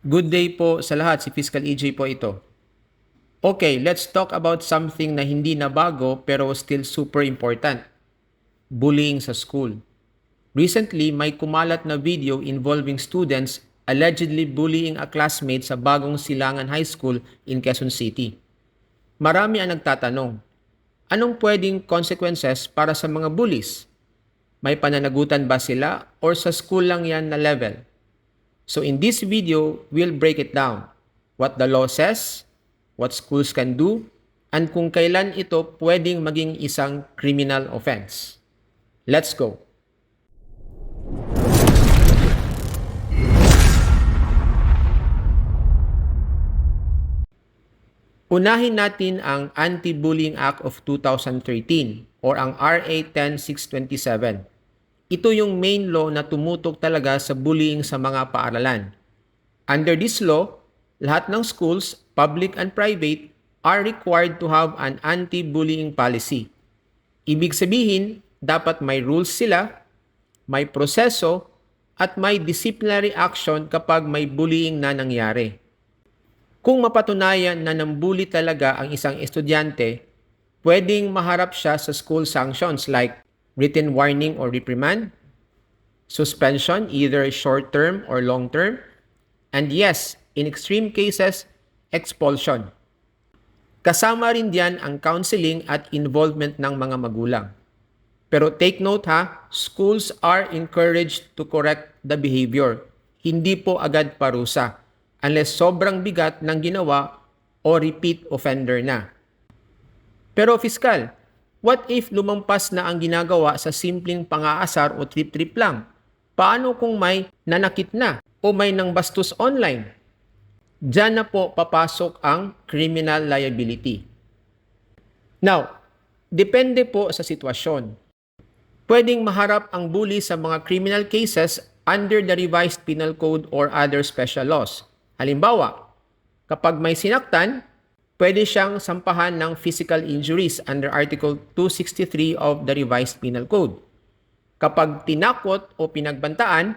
Good day po sa lahat, si Fiscal EJ po ito. Okay, let's talk about something na hindi na bago pero still super important. Bullying sa school. Recently, may kumalat na video involving students allegedly bullying a classmate sa bagong Silangan High School in Quezon City. Marami ang nagtatanong, anong pwedeng consequences para sa mga bullies? May pananagutan ba sila or sa school lang yan na level? So in this video, we'll break it down. What the law says, what schools can do, and kung kailan ito pwedeng maging isang criminal offense. Let's go. Unahin natin ang Anti-Bullying Act of 2013 or ang RA 10627. Ito yung main law na tumutok talaga sa bullying sa mga paaralan. Under this law, lahat ng schools, public and private, are required to have an anti-bullying policy. Ibig sabihin, dapat may rules sila, may proseso, at may disciplinary action kapag may bullying na nangyari. Kung mapatunayan na nambuli talaga ang isang estudyante, pwedeng maharap siya sa school sanctions like written warning or reprimand, suspension, either short-term or long-term, and yes, in extreme cases, expulsion. Kasama rin diyan ang counseling at involvement ng mga magulang. Pero take note ha, schools are encouraged to correct the behavior. Hindi po agad parusa unless sobrang bigat ng ginawa o repeat offender na. Pero fiskal, what if lumampas na ang ginagawa sa simpleng pang-aasar o trip-trip lang? Paano kung may nanakit na o may nang bastos online? Diyan na po papasok ang criminal liability. Now, depende po sa sitwasyon. Pwedeng maharap ang bully sa mga criminal cases under the revised penal code or other special laws. Halimbawa, kapag may sinaktan, pwede siyang sampahan ng physical injuries under Article 263 of the revised penal code. Kapag tinakot o pinagbantaan,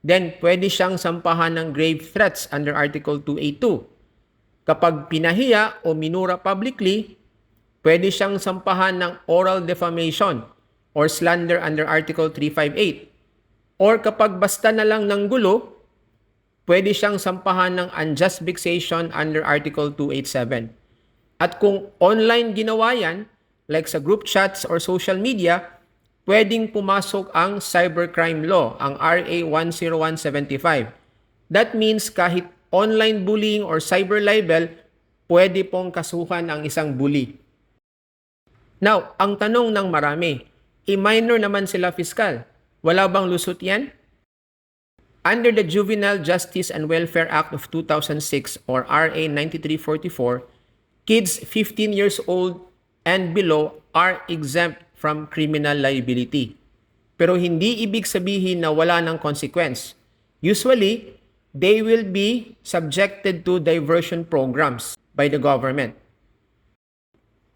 then pwede siyang sampahan ng grave threats under Article 282. Kapag pinahiya o minura publicly, pwede siyang sampahan ng oral defamation or slander under Article 358. Or kapag basta na lang ng gulo, pwede siyang sampahan ng unjust vexation under Article 287. At kung online ginawa yan, like sa group chats or social media, pwedeng pumasok ang cybercrime law, ang RA 10175. That means kahit online bullying or cyber libel, pwede pong kasuhan ang isang bully. Now, ang tanong ng marami, i-minor naman sila fiskal. Wala bang lusot yan? Under the Juvenile Justice and Welfare Act of 2006 or RA 9344, kids 15 years old and below are exempt from criminal liability. Pero hindi ibig sabihin na wala ng consequence. Usually, they will be subjected to diversion programs by the government.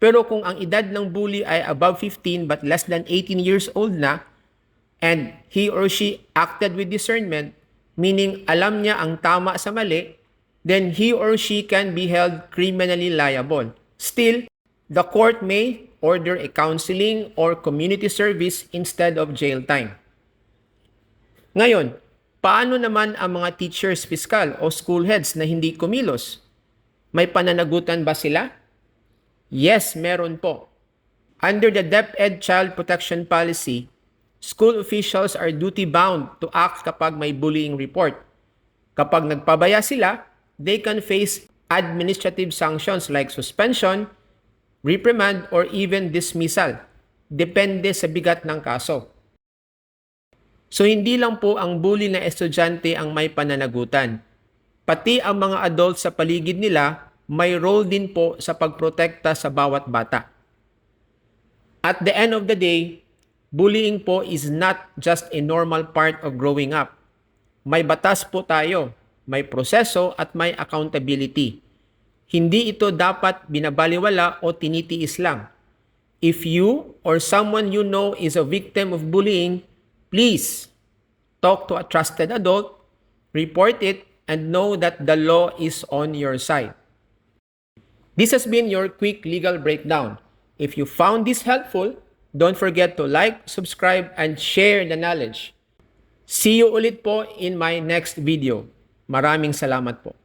Pero kung ang edad ng bully ay above 15 but less than 18 years old na, and he or she acted with discernment, meaning alam niya ang tama sa mali, then he or she can be held criminally liable. Still, the court may order a counseling or community service instead of jail time. Ngayon, paano naman ang mga teachers fiscal o school heads na hindi kumilos? May pananagutan ba sila? Yes, meron po. Under the DepEd Child Protection Policy, school officials are duty-bound to act kapag may bullying report. Kapag nagpabaya sila, they can face administrative sanctions like suspension, reprimand, or even dismissal. Depende sa bigat ng kaso. So hindi lang po ang bully na estudyante ang may pananagutan. Pati ang mga adults sa paligid nila may role din po sa pagprotekta sa bawat bata. At the end of the day, bullying po is not just a normal part of growing up. May batas po tayo, may proseso at may accountability. Hindi ito dapat binabaliwala o tinitiis lang. If you or someone you know is a victim of bullying, please talk to a trusted adult, report it, and know that the law is on your side. This has been your quick legal breakdown. If you found this helpful, don't forget to like, subscribe, and share the knowledge. See you ulit po in my next video. Maraming salamat po.